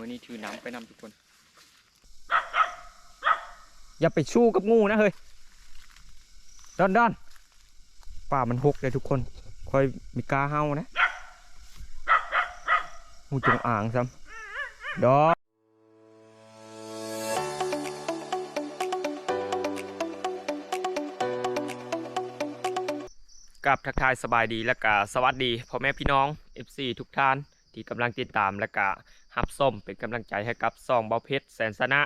วันนี้ถือน้ำไปนำทุกคน อย่าไปชู้กับงูนะเฮ้ยดอนดอนป่ามันหกเลยทุกคน คอยมีกาเฮานะงูจงอ่างซ้ำดอนกับทักทายสบายดีและกะสวัสดีพ่อแม่พี่น้อง FC ทุกท่านที่กำลังติดตามและกะ ฮับส้มเป็นกำลังใจให้กับซองเบาเพชรแสนสนะ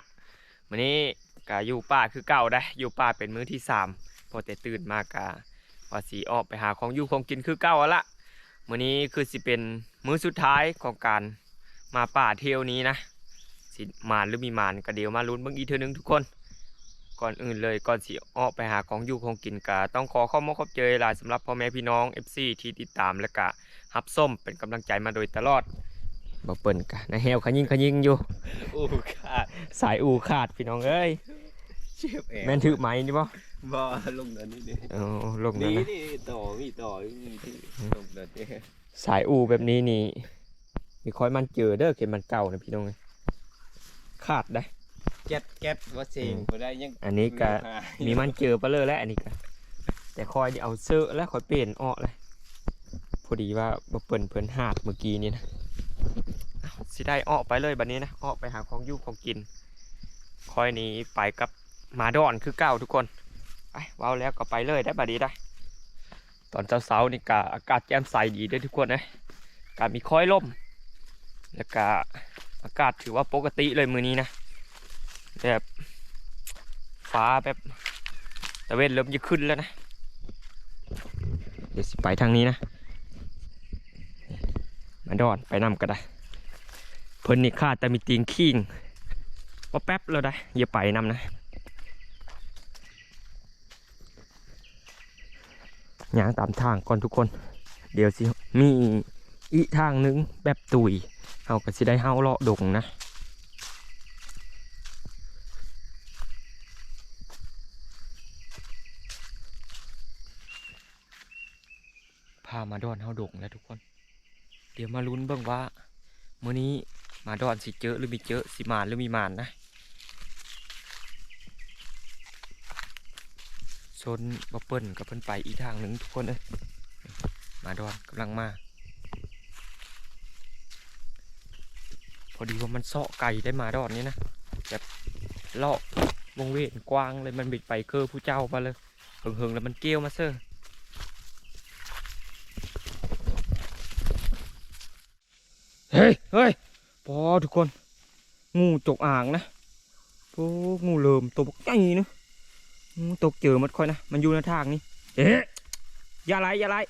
วันนี้กะอยู่ป่าคือเก่าได้อยู่ป่าเป็นมื้อที่สามพอแต่ตื่นมากะว่าสีออกไปหาของอยู่ของกินคือเก่าแล้วละมื้อนี้คือสิเป็นมื้อสุดท้ายของการมาป่าเที่ยวนี้นะสิมานหรือมีมานก็เดี๋ยวมาลุ้นเบิ่งอีเทื่อนึงทุกคนก่อนอื่นเลยก่อนสิออกไปหาของอยู่ของกินกะต้องขอข้อมูลขอบเจยหลายสำหรับพ่อแม่พี่น้อง FC ที่ติดตามและกะฮับส้มเป็นกำลังใจมาโดยตลอด บ่เปิ่นกะนะแฮวขยิงขยิงอยู่โอ้ขาดสายอูขาดพี่น้องเอ้ยเจ็บแอแม่นถือไหมนี่บ่บ่ลงเดินนี่นี่เออลงนั่นนี่นะนี่ต่อมีต่อมีที่ลงเดินนี่สายอูแบบนี้นี่มีคอยมันเจอเด้อเข็มมันเก่านะพี่น้องเอ้ยขาดได้ แก๊ดแก๊ดว่าเสียงบ่ได้ยังอันนี้ก็มีมันเจอไปเลยแล้วอันนี้ก็แต่คอยเดี๋ยวเอาเสื้อแล้วคอยเปลี่ยนออกเลยพอดีว่าบ่เปิ่นเพิ่นหาดเมื่อกี้นี่นะเอ้า สิได้ออกไปเลยบัดนี้นะออกไปหาของยู่ของกิน คอยหนี้ไปกับมาดอนคือเก่าทุกคนไปว้าแล้วก็ไปเลยได้บัดนี้ได้ ตอนเช้าๆนี่ก็อากาศแจ่มใสดีด้อทุกคนนะก็มีคอยลมแล้วก็อากาศถือว่าปกติเลยมือนี้นะแบบฟ้าแบบตะเวนเริ่มจะขึ้นแล้วนะ เดี๋ยวสิไปทางนี้นะ มาดอนไปนำก็ได้ พิ่นนี่ข้าแต่มีตีงขิงว่าแป๊บแล้วได้อย่าไปนำนะย่างตามทางก่อนทุกคน เดี๋ยวสิมีอีทางนึงแบบตุยเฮาก็สิได้เฮาเลาะดงนะพามาดอนเฮาดงแล้วทุกคน เดี๋ยวมาลุ้นเบิ่งว่า มื้อนี้มาดอนสิเจอหรือมีเจอสิมานหรือมีมานนะโซนบ่เปิ้นกับเพิ่นไปอีกทางหนึ่งทุกคนเอ้ยมาดอนกำลังมา พอดีว่ามันเซาะไก่ได้มาดอนนี่นะแบบเลาะวงเวียนกว้างเลยมันบิดไปเกอผู้เจ้ามาเลยเหิงๆแล้วมันเกี้ยวมาเซอ เฮ้ยเฮ้ยพอทุกคน งูจกอ่างนะโอ้งูเหลิมตัวบักใหญ่นะอืมตกเจอมันค่อยนะ มันอยู่ในทางนี้เอ๊ะอย่าไล่อย่าไล่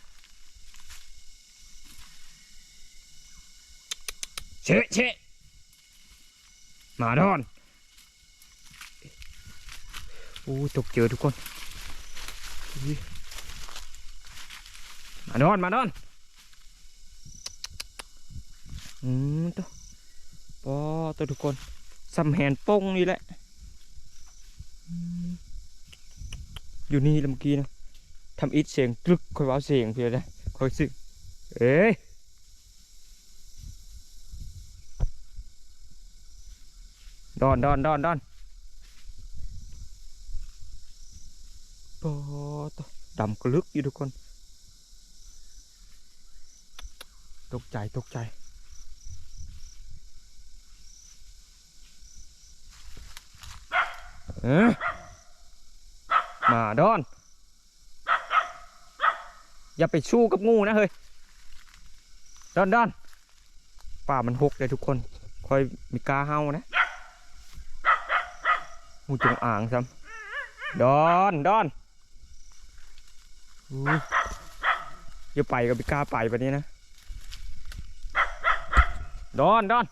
เชะเชะมาดอนโอ้ตกเจอทุกคน มาดอน มาดอน อืมตัวปอตัวทุกคนซ้ำแหนป้งนี่แหละ อยู่นี่ละเมื่อกี้นะทำอิดเสียงตรึกคอยว้าเสียงเพียนะคอยสึเอ้ยดอนดอนดอนดอนปอตัวดำกระลึกอยู่ทุกคน ตกใจตกใจ เอ๊ะมาดอน อย่าไปชู้กับงูนะเฮ้ย ดอนดอนป่ามันหกเลยทุกคน คอยมีกาเฮานะงูจงอ่างซ้ำดอนดอนอยอย่าไปกับมีกาไปแบบนี้นะ ดอนดอน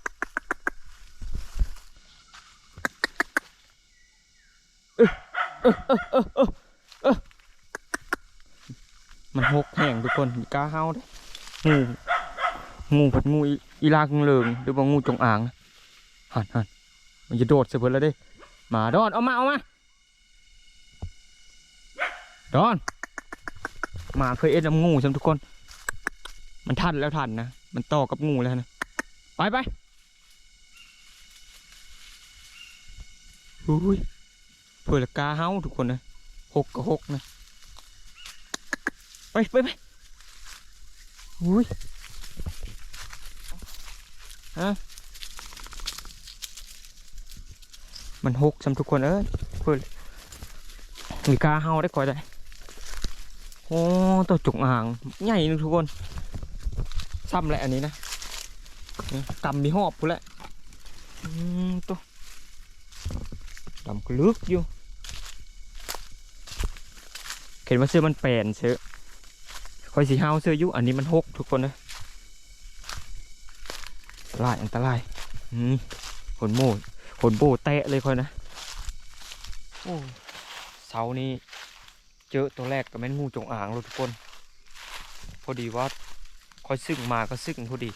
มันหกแห่งทุกคนกาเฮาเด้งูงูผัดงูอีลากงเลิงหรือว่างูจงอางนะหันหันมันจะโดดเสพแล้วเด้หมาดอนเอามาเอามาดอนหมาเคยเอ็ดน้ำงูใช่ทุกคน มันทันแล้วทันนะ มันต่อกับงูแล้วนะ ไปไปอุ้ย เพื่อลกาเฮาทุกคนนะหกกับหกนะไปไปไปอุ้ยฮะมันหกสำทุกคนเอ้ยเพื่อมีกาเฮาได้ก่อยได้โอ้ตัวจุกอ่างใหญ่นึงทุกคนซ้ำแหละอันนี้นะกำมีหอบพูแหละอืมตัวดำกลึกอยู่ เห็นว่าเสื้อมันแปลนเสื้อคอยสีเฮาเสื้ออยุอันนี้มันหกทุกคนนะอันตายอันตรายขนโม่ขนโบแตะเลยคอยนะโอ้เสานี่เจอตัวแรกก็แม่นงูจงอางเลยทุกคน พอดีว่าคอยซึ่งมาก็ซึ่งพอดี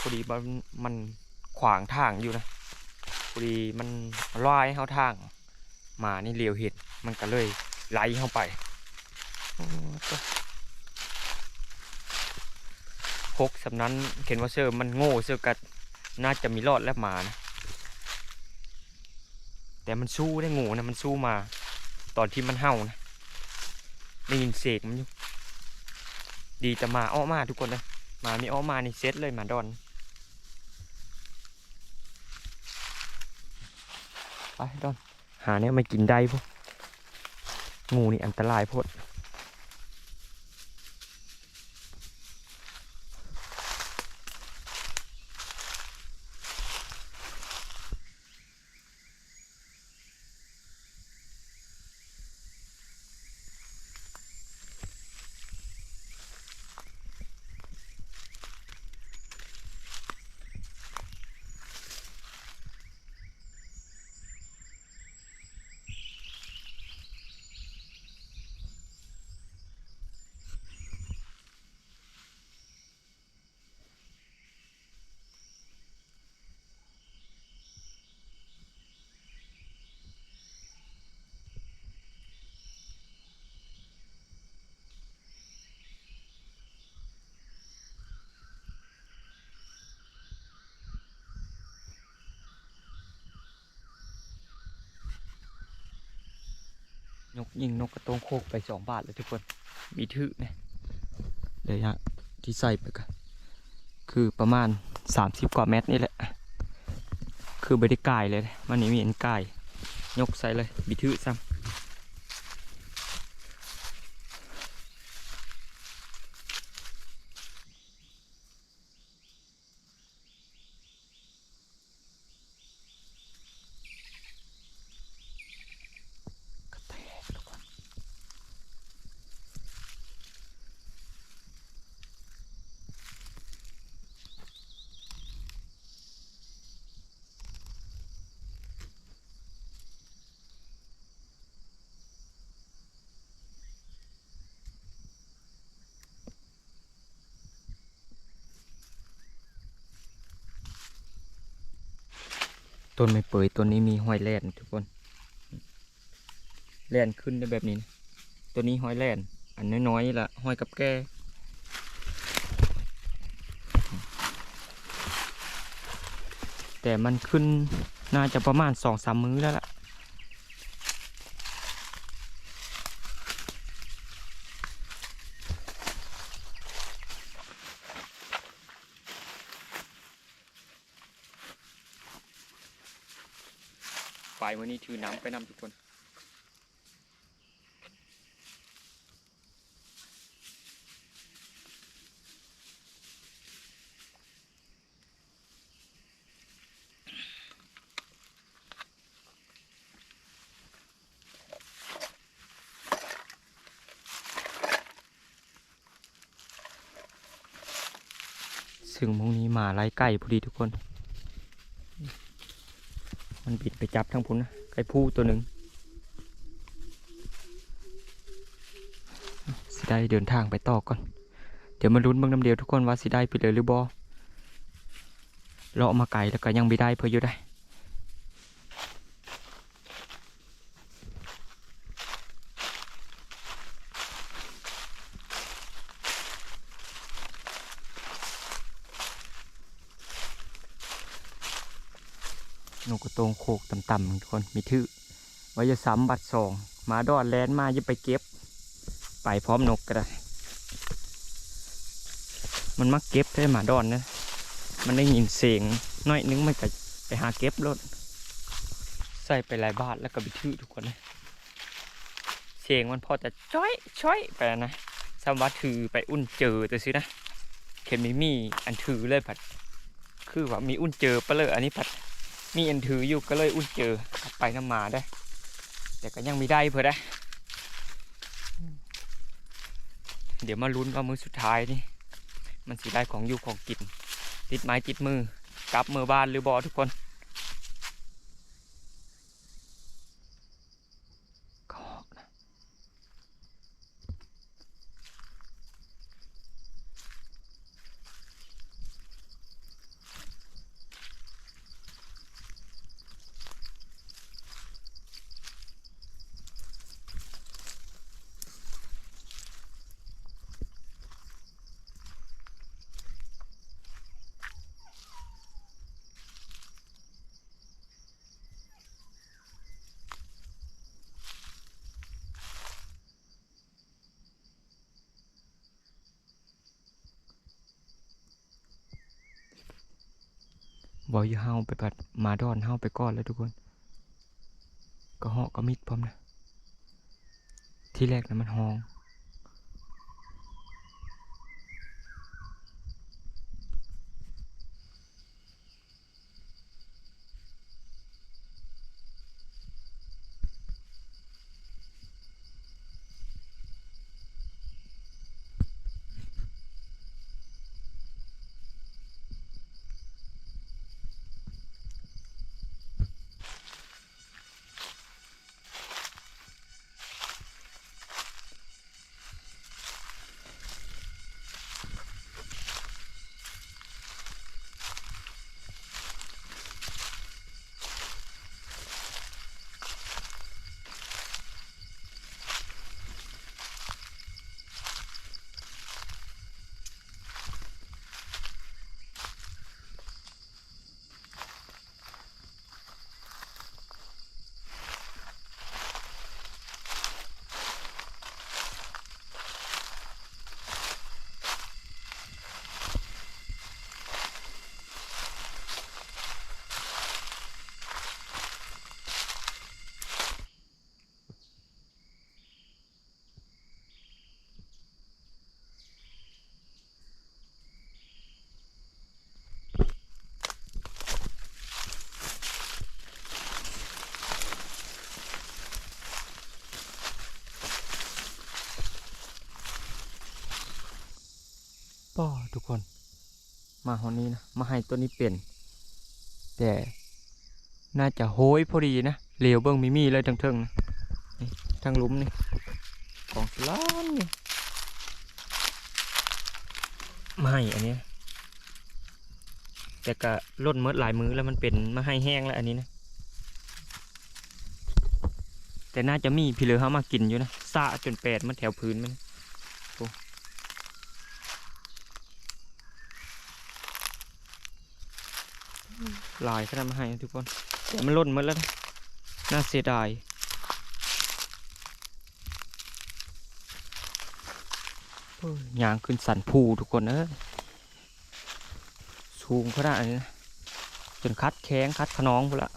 พอดีมันมันขวางทางอยู่นะพอดีมันลอยเข้าทาง มานี่เลียวเห็นมันก็เลยไหลเข้าไป หกสำนั้นเขียนว่าเซอร์มันโง่เซอร์กัดน่าจะมีรอดแล้วหมานะแต่มันสู้ได้งูนะมันสู้มา ตอนที่มันเห่านะได้ยินเสียงมันอยู่ดีแต่มาอ้อมาทุกคนเลยมามีอ้อมานี่เซตเลยหมาดอนไปดอนหาเนี่ยไม่กินได้พวกงูนี่อันตรายโพด นกยิงนกกระโตงโคกไปสองบาทเลยทุกคน มีถือเนี่ยเดี๋ยวฮะที่ใส่ไปกันคือประมาณสามสิบกว่าเมตรนี่แหละ คือไม่ได้กายเลย มันนี่มีเอ็นกาย ยกใส่เลยมีถือซ้ำ ต้นไม่เปื่อยต้นนี้มีห้อยแล่นทุกคนแล่นขึ้นได้แบบนี้นะตัวนี้ห้อยแล่น อันน้อยๆนี่ละห้อยกับแก้แต่มันขึ้นน่าจะประมาณสองสามมื้อแล้วล่ะ ไปวันนี้ ถือน้ำไปนำทุกคน ซึ่งมงนี้หมาไล่ไก่พอดีทุกคน มันบิดไปจับทั้งพุนนะ ไก่ผู้ตัวหนึ่งสิได้เดินทางไปต่อก่อน เดี๋ยวมาลุ้นเบางน้ำเดียวทุกคนว่าสิได้ไปเลยหรือบอเลาเอามาไก่แล้วก็ยังไม่ได้เพื่ออยู่ได้ นกกระโตงโคกต่ำๆทุกคนมีทื่อไว้จะซ้ำบัดสองหมาดอดแลนมาจะไปเก็บ ไปพร้อมนกก็ได้ มันมักเก็บได้หมาดอนนะ มันได้ยินเสียงน้อยนึงมันก็ไปหาเก็บรถใส่ไปหลายบาทแล้วก็ไปทื่อทุกคนนะเสียงมันพอจะจ้อยช้อยไปนะสำวัดถือไปอุ่นเจอแต่สินะเข็มมีมีอันถือเลยผัด คือว่ามีอุ่นเจอไปเลยอันนี้ผัด มีอันถืออยู่ก็เลยอุ้นเจอไปน้ำมาได้ แต่ก็ยังไม่ได้เพื่อได้ เดี๋ยวมาลุ้นว่ามือสุดท้ายนี่ มันสีได้ของอยู่ของกิน ติดไม้ติดมือกลับมือบ้านหรือบอทุกคน บอยเฮาไปปัดหมาดอนเฮาไปก้อนแล้วทุกคน ก็เหาะก็มิดพร้อมนะ ที่แรกนะมันหอง ทุกคน มาหอนี้นะมาให้ตัวนี้เปลี่ยนแต่น่าจะโหยพอดีนะเหลวเบิ้งมีมีเลยทั้งเทิงนะนทั้งลุมนี่กองสลานนี่ไม่อันนี้แต่ก็ล่นเมดหลายมือแล้วมันเป็นมาให้แห้งแล้วอันนี้นะแต่น่าจะมีพี่เหลือเขามากินอยู่นะซาจนแปดมันแถวพื้นมันโอ้ หลายขนาดมาให้นะทุกคนแต่มันล่นหมดแล้วนะน่าเสียดายโอ้ยยางขึ้นสันผูทุกคนเอ้ยสูงขนาดนี้นะจนคัดแข้งคัดขนองพุ่นละ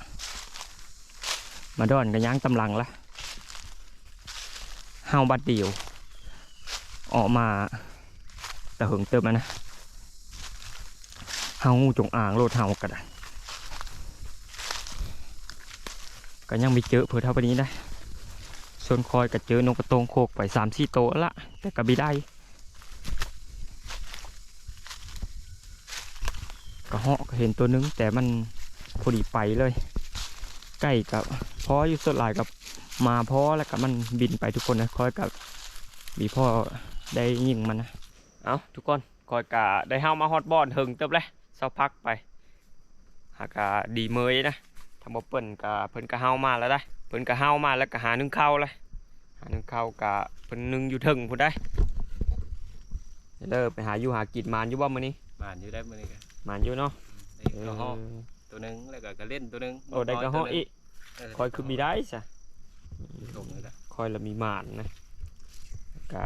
มาดอนกันย่างตำลังละเฮาบัดเดียว ออกมาแต่หึงเติมมานะเฮางูจงอ่างโลดเฮากันได้ ก็ยังไม่เจอเผื่อเท่านี้ได้ส่วนคอยก็เจอนกกระโตงโคกไปสามสี่โตวละแต่ก็บิได้ ก็เหาะก็เห็นตัวนึง แต่มันพอดีไปเลย ใกล้กับพออยู่สดหลายกับมาพอแล้วกับมันบินไปทุกคนนะคอยกับมีพ่อได้ยิงมันนะเอาทุกคนคอยกะได้เฮามาฮอตบอลถึงเติบเลยเศร้าพักไป หากะดีเมยนะ ทำบ่เปิ้นกะเพิ่นกะเฮามาแล้วได้เพิ่นกะเฮามาแล้วก็หานึ่งเข้าวเลยหานึ่งเข้าวกะเพิ่นนึ่งอยู่ถึงพุ่นได้เลิกไปหาอยู่หากินมานอยู่บ่มื้อนี้บ้านอยู่ได้มื้อนี้ก็มานอยู่เนาะไอ้กระหอกเออตัวหนึงแล้วก็กระเล่นตัวหนึงโอ้ได้กระเหาะอีกเคอยคือมีได้ซะตรงนี้แหละคอยละมีหมานนะกะ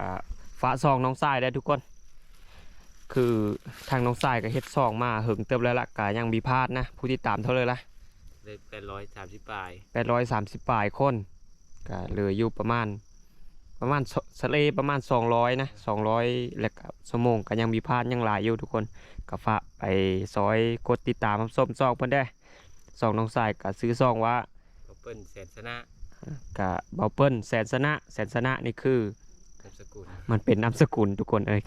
ฟ้าซองน้องทรายได้ทุกคน คือทางน้องทรายก็เฮ็ดซองมาหึงเติมแล้วละกะยังมีพลาดนะ ผู้ที่ตามเท่าเลยละ ได้แปดร้อยสามสิบปลายแปดร้อยสามสิบปลายคนก็เหลืออยู่ประมาณ ประมาณสสะเลประมาณสองร้อยนะสองร้อยแล้วก็สมงก็ยังมีพลาดยังหลายอยู่ทุกคนก็ฝากไปซอยกดติดตามรับส้มซองเพิ่นได้ซองน้องทรายก็ซื้อซองว่าเขาเปิ้ลแสนชนะกะเบาเปิ้ลแสนสนะแสนสนะนี่คือนามสกุลมันเป็นนามสกุลทุกคนเอ้ย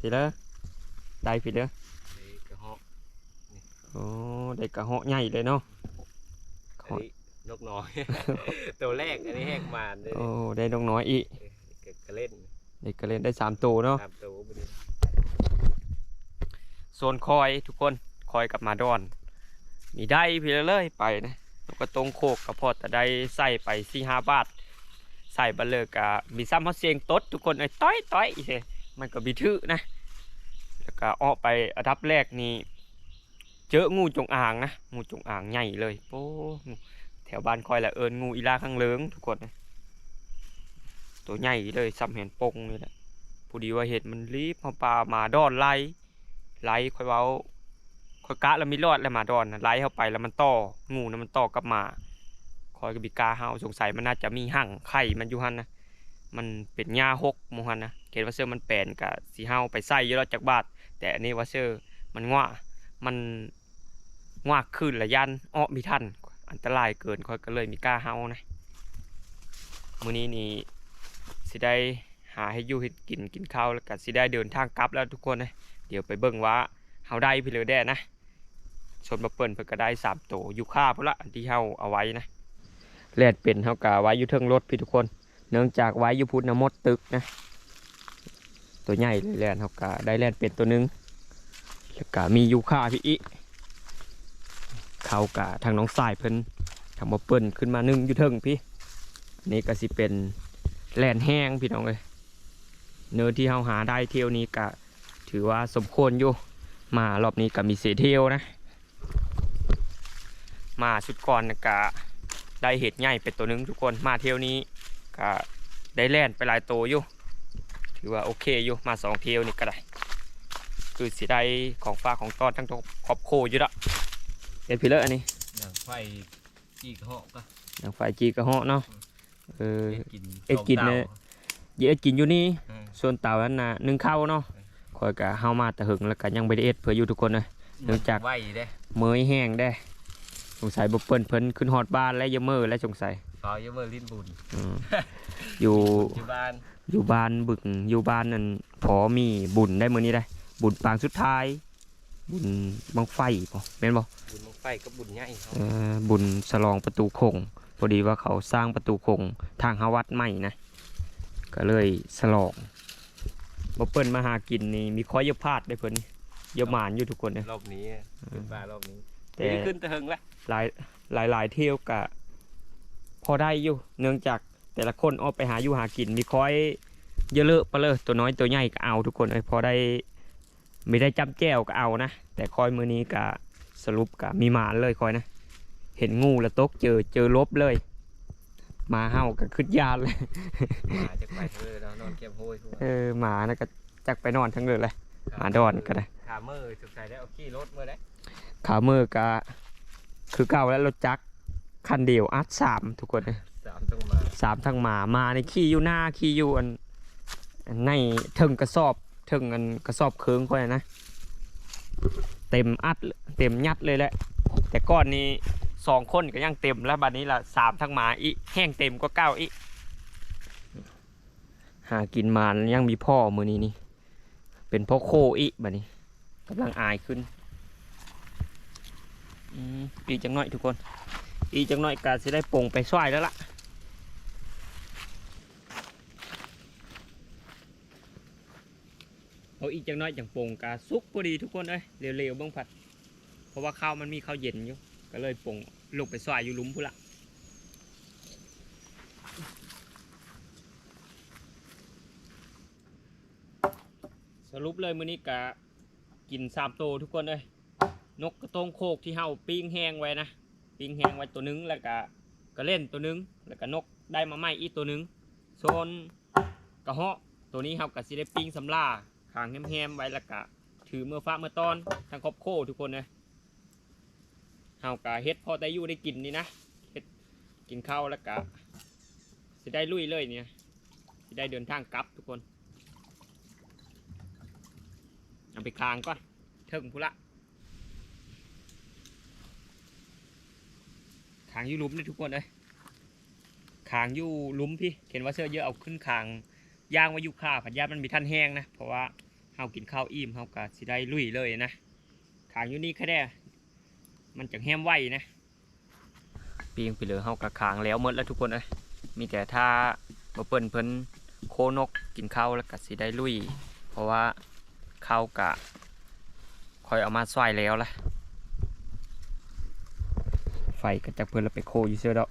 สิเด้อได้ผิดเด้อ ได้กระเหาะ โอ้ได้กระเหาะใหญ่เลยเนาะ อันนี้นกน้อย ตัวแรกอันนี้แหกมานเลยโอ้ได้น้องน้อยอีกเออก็กระเล่นเด็กก็เล่นได้สามตัวเนาะ ตามตัวบ่ได้โซนคอยทุกคนคอยกับมาดอน มีได้พี่เลยไปนะแล้วก็ตรงโคกกับพอแต่ได้ใส่ไปสี่ห้าบาท ใส่บัลเลอร์กะมีซ้ำเขาเสียงตดทุกคนไอ้ยต้อยต้อยอีเสมันก็บีทื่อนะ แล้วก็ออกไปอันดับแรกนี่ เจองูจงอางนะงูจงอางใหญ่เลยโป้แถวบ้านคอยแหละเอิญงูอีลาข้างเลิงทุกคนนะตัวใหญ่เลยซ้ำเห็นปงนี่แหละพอดีว่าเห็ดมันรีบพอปลามาดอนไล่ไล่คอยเว้าคอยกะแล้วมีรอดแล้วมาดอนนะไล่เข้าไปแล้วมันต่องูนะมันต่อกลับมาคอยกับบิกาเฮาสงสัยมันน่าจะมีหั่งไข่มันอยู่หันนะมันเป็นหญ้าหกมูหันนะเกณว่าเซอร์มันแปลนกับสีเฮาไปใส่เยอะจากบาทแต่อันนี้ว่าเซอร์มันง่ามัน ง่าขึ้นละยันอ้อมีทันอันตรายเกินคอยก็เลยมีกล้าเฮานะมื้อนี้นี่สิได้หาให้อยู่ให้กินกินข้าวแล้วก็สิได้เดินทางกลับแล้วทุกคนนะเดี๋ยวไปเบิ่งว่าเฮาได้พี่เลยแด้นะชนมาเปิ้นเพิ่นก็ได้สามโตวอยู่ค่าพุ่นละอันที่เฮาเอาไว้นะแลดเป็นเท่ากับไว้อยู่เทิงรถพี่ทุกคน เนื่องจากไว้อยู่พุทธนมดตึกนะตัวใหญ่เลยแลนเท่ากับได้แลดเป็นตัวหนึงแล้วก็มียูคาพี่อิ เขากะทางน้องสายเพิ่นทำมาเปิ้นขึ้นมานึ่งอยู่เทิงพี่นี่ก็สิเป็นแลนแห้งพี่น้องเลยเนื้อที่เฮาหาได้เที่ยวนี้ก็ถือว่าสมควรอยู่มารอบนี้ก็มีเสียเที่ยวนะ มาชุดก่อนกะได้เห็ดใหญ่เป็นตัวหนึงทุกคนมาเที่ยวนี้ก็ได้แล่นไปหลายตัวอยู่ถือว่าโอเคอยู่มาสองเที่ยวนี่ก็ได้คือสิได้ของฝาของตอนทั้งครอบโคอยู่ละ เห็นพี่เลอะอันนี้อย่างไฟจีกระเหาะก็อย่างไฟจีกระเหาะเนาะเออ เอ็ดกินเอ็ดกินสงเนี่ตายเยอะกินอยู่นี่เออส่วนเต่านั้นน่ะนึ่งข้าวเนาะคอยกะเฮามาแต่หึงแล้วก็ยังไม่ได้เอ็ดเพื่ออยู่ทุกคนเลยเนื่องจากไหวเด้เมยแห้งได้สงสัยบ่เปิ้นเพิ่นขึ้นฮอดบ้านและยามมือและสงสัยขอเยอะเมอร์ลิ้นบุญอืมอยู่ที่บ้านอยู่บ้านบึกอยู่บ้านนั่นพอมีบุญได้มื้อนี้ได้ บุญปางสุดท้าย บุญบังไฟบ่แม่นบ่บุญบังไฟกับบุญใหญ่เขาเอ่อบุญฉลองประตูคงพอดีว่าเขาสร้างประตูคงทางหาวัดใหม่นะ ก็เลยฉลองบ่เปิ้นมาหากินนี่มีข้อเยอะพลาดได้เพิ่นนี่เยอะหมานอยู่ทุกคนเด้รอบนี้ขึ้นมารอบนี้แต่แต่ขึ้นแตะเฮงแล้วหลายหลายหลายเที่ยวกะ พอได้อยู่เนื่องจากแต่ละคนออกไปหาอยู่หากินมีคอยเยอะเลอะไปเลยตัวน้อยตัวใหญ่ก็เอาทุกคนเอ้ยพอได้ ไม่ได้จำแจ้วก็เอานะ แต่คอยมือนี้กะสรุปกะมีหมานเลยคอยนะ เห็นงูแล้วตกเจอเจอลบเลย มาเห่าก็ขึ้นยานเลยมาจากไปเธอแล้วนอนเก็บโห้ยทั่วเออหมานะก็จักไปนอนทั้งเลยเลยหมาดอนก็ได้ขาเมอร์สุดใจได้เอาขี่รถเมื่อได้ขามือกะคือเก่าแล้วรถจักรคันเดียวอัดสามทุกคนเลยสามต้องมาสามทางหมามาในขี้อยู่หน้าขี้อยู่อันอันในเทิงกระสอบ เทิงอันกระสอบเคืองค่อยนะ เต็มอัดเต็มยัดเลยแหละ แต่ก้อนนี้สองคนก็ยังเต็มแล้วบัดนี้ละสามทางหมาอีแห้งเต็มก็เก้าอีหากินมานยังมีพ่อมือนี้นี่ เป็นพ่อโคอีบัดนี้กำลังอายขึ้นอีจังหน่อยทุกคน อีจังหน่อยกาสิได้ปงไปช่วยแล้วล่ะ เอาอีกจังน้อยจังโป่งกาซุกพอดีทุกคนเอ้ยเร็วๆเบ้างผัด เพราะว่าข้าวมันมีข้าวเย็นอยู่ ก็เลยโป่งลงไปซอยอยู่ลุมพุ่ละสรุปเลยมื้อนี้กะกินสามโตทุกคนเลยนกกระตงโคกที่เฮาปิ้งแห้งไว้นะปิ้งแห้งไว้ตัวหนึงแล้วก็ก็เล่นตัวหนึงแล้วก็นกได้มาใหม่อีกตัวหนึงโซนกระเหาะตัวนี้เฮาก็สิได้ปิ้งสำลา ขางแฮมๆไว้ล้วก็ถือเมื่อฟ้าเมื่อตอนทั้งครอบโคทุกคนเลยเฮาก็เฮ็ดพอได้อยู่ได้กินนี่นะเฮ็ดกินข้าวล้วก็สิได้ลุยเลยเนี่ยสิได้เดินทางกลับทุกคนเอาไปคางก่อนเทิงพุละคางอยู่ลุมนี่ทุกคนเลยคางอยู่ลุมพี่เห็นว่าเสื้อเยอะเอาขึ้นคาง ย่างไว้ยู่ข้าผัดยามันมีท่านแห้งนะ เพราะว่าเฮากินข้าวอิ่มเฮาก็สิได้ลุยเลยนะคางอยู่นี่แค่ได้มันจังแห้มไหวนะปีงไปเลยเฮากะคางแล้วหมดแล้วทุกคนเลยมีแต่ถ้าบ่เปิ้นเพิ่นโคนกกินข้าวแล้วก็สิได้ลุย เพราะว่าข้าวกะคอยเอามาสวายแล้วล่ะไฟก็จะเพื่นเราไปโคอยู่เสื้อดอก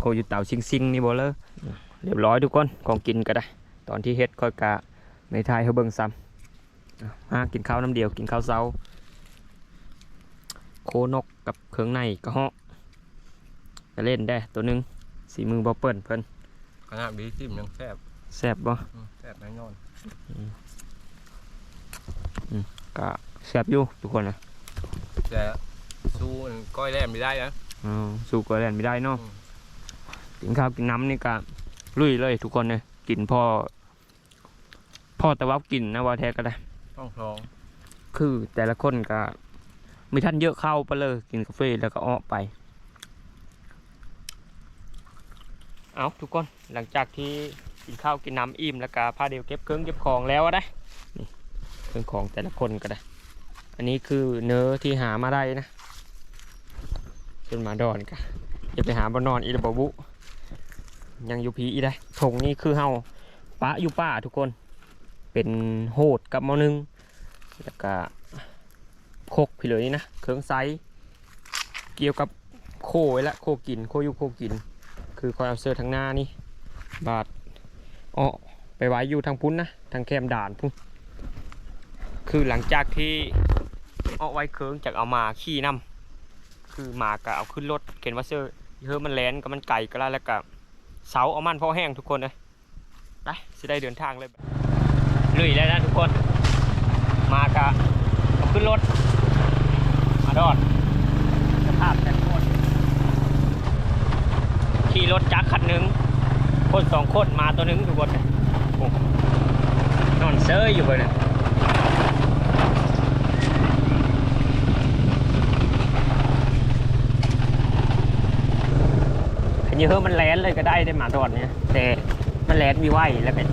โคอยู่เต่าซิงซิงนี่บอเลอร์เรียบร้อยทุกคนของกินก็ได้ ตอนที่เฮ็ดคอยกะในไทยเขาเบิ่งซ้ำอะมากินข้าวน้ำเดียวกินข้าวเช้าโคนกกับเครื่องในกระเหาะจะเล่นได้ตัวหนึงสีมือบอเปิ้ลเพิ่นขนาดบีซิมยังแซ่บแซ่บบ่อืมแซ่บแน่นอนกะแซ่บอยู่ทุกคนนะแต่สู้ก้อยแรมไม่ได้นะอ๋อสู้กับแลนไม่ได้เนาะอืมกินข้าวกินน้ำนี่ก็ลุยเลยทุกคนเลยกินพ่อ พ่อแต่ว่ากินนะว่าแท้ก็ได้ต้องลองคือแต่ละคนก็ไม่ท่านเยอะเข้าไปเลย กินกาแฟแล้วก็อ้อไป เอาทุกคนหลังจากที่กินข้าวกินน้ำอิ่มแล้วก็พาเดียวเก็บเครื่องเก็บของแล้วอะได้นี่เครื่องของแต่ละคนก็ได้ อันนี้คือเนื้อที่หามาได้นะจนมาดอนกะอย่าไปหาบานอนอีระบบุยังอยู่พีอีได้ถงนี่คือเฮาปะอยู่ป่าทุกคน เป็นโหดกับมอหนึงแล้วก็โคกพี่เลยนะเครื่องไซส์เกี่ยวกับโคไว้ละโคกินโคยุโคกิน คือคอยเอาเสื้อทางหน้านี่ บาดอ้อไปไว้อยู่ทางพุ้นนะทางแคมด่านพุ่นคือหลังจากที่อ้อไว้เครื่องจากเอามาขี่น้ำคือมาก็เอาขึ้นรถเข็นว่าเสื้อเฮ้อมันแลนกับมันไก่ก็แล้วแล้วก็เสาเอามันพอแห้งทุกคนเลยไปสิได้เดินทางเลย ลุยแล้วนะทุกคน มากะขึ้นรถ มาดอดสภาพแต่ละคนขี่รถจักรคันหนึ่งคนสองคนมาตัวหนึ่งทุกคนเลยโอ้นอนเซยอยู่เลยเนี่ยขันเยอะมันแลนเลยก็ได้ได้หมาดอดเนี่ยแต่มันแลนมีไหวแล้วเป็น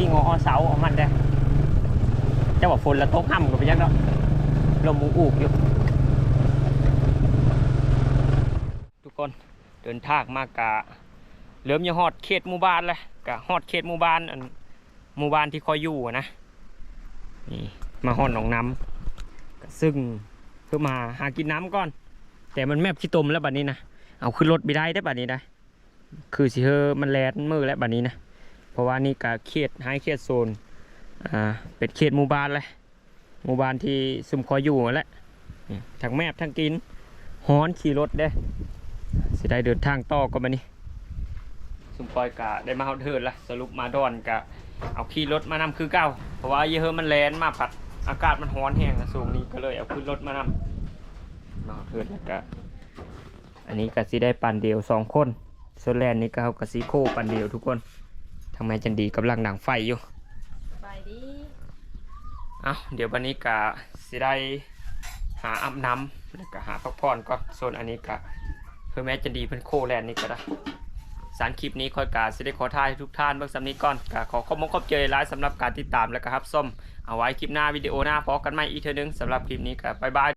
ขี้งอเสาเอามันได้เจ้าว่าฝนละตกห่ำกับไปยังเนาะลมอูกอยู่ทุกคนเดินทางมากะเริ่มจะฮอดเขตหมู่บ้านแล้วกะฮอดเขตหมู่บ้านอันหมู่บ้านที่คอยอยู่นะนี่มาฮอดหนองน้ำซึ่งเพื่อมาหากินน้ำก่อน แต่มันแมบขี้ตมแล้วบัดนี้นะเอาขึ้นรถไม่ได้ได้บัดนี้ได้ คือสิเฮอมันแลนมือแล้วบัดนี้นะ เพราะว่านี่กะเขตไฮเขตโซนอ่าเป็นเขตหมู่บ้านเลยหมู่บ้านที่ซุมคอยอยู่แหละทั้งแมบทั้งกินฮ้อนขี่รถเด้สิได้เดินทางต่อก็มานี่ซุมคอยกะได้มาเฮาเทินละสรุปมาดอนกะเอาขี่รถมานำคือเก่าเพราะว่าเยอะมันแลนมาผัดอากาศมันร้อนแห้งนะสูงนี้ก็เลยเอาขึ้นรถมานำมาเฮาเทินแล้วกะอันนี้ก็สิได้ปั่นเดียวสองคนส่วนแลนนี่ก็เอากะซีโคปั่นเดียวทุกคนางแม่จันดีกำลังดังไฟอยู่ไปดิเอาเดี๋ยววันนี้กะสิได้หาอาบน้ำแล้วก็หาพักผ่อนก่อนส่วนอันนี้กะเพื่อแม้จะดีเพิ่นโคแลนด์นี่ก็ได้สารคลิปนี้คอยกาสิได้ขอทายให้ทุกท่านเบิ่งสำนี้ก่อนกะขอขอบคุณขอบใจหลายสำหรับการติดตามและก็รับส้มเอาไว้คลิปหน้าวิดีโอหน้าพอกันใหม่อีกเทอนึงสำหรับคลิปนี้กะบ๊ายบาย